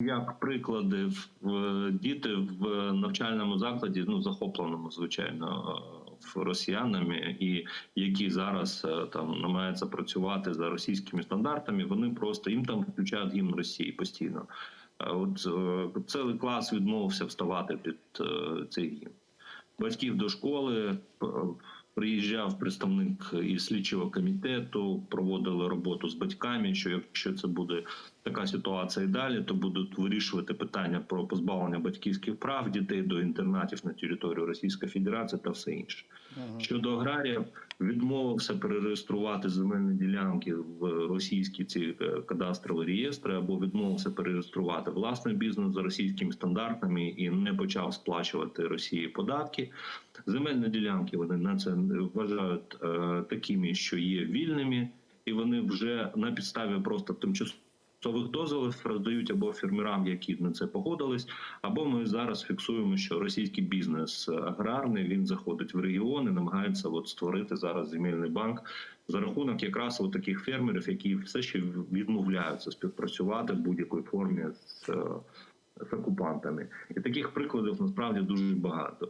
Як приклади, діти в навчальному закладі, ну захопленому, звичайно, е, росіянами, і які зараз е, там намагаються працювати за російськими стандартами, вони просто їм там включають гімн Росії постійно. От е, цілий клас відмовився вставати під цей гімн. Батьків до школи приїжджав представник із слідчого комітету, проводили роботу з батьками. Що якщо це буде така ситуація і далі, то будуть вирішувати питання про позбавлення батьківських прав дітей до інтернатів на територію Російської Федерації та все інше. Щодо аграріїв, відмовився перереєструвати земельні ділянки в російські ці е, кадастрові реєстри або відмовився перереєструвати власний бізнес за російськими стандартами і не почав сплачувати Росії податки. Земельні ділянки вони на це вважають е, такими, що є вільними, і вони вже на підставі просто тимчасово. Сових дозволів роздають або фермерам, які на це погодились, або ми зараз фіксуємо, що російський бізнес аграрний він заходить в регіон і намагається от створити зараз земельний банк за рахунок якраз от таких фермерів, які все ще відмовляються співпрацювати в будь-якій формі з, е, з окупантами. І таких прикладів насправді дуже багато.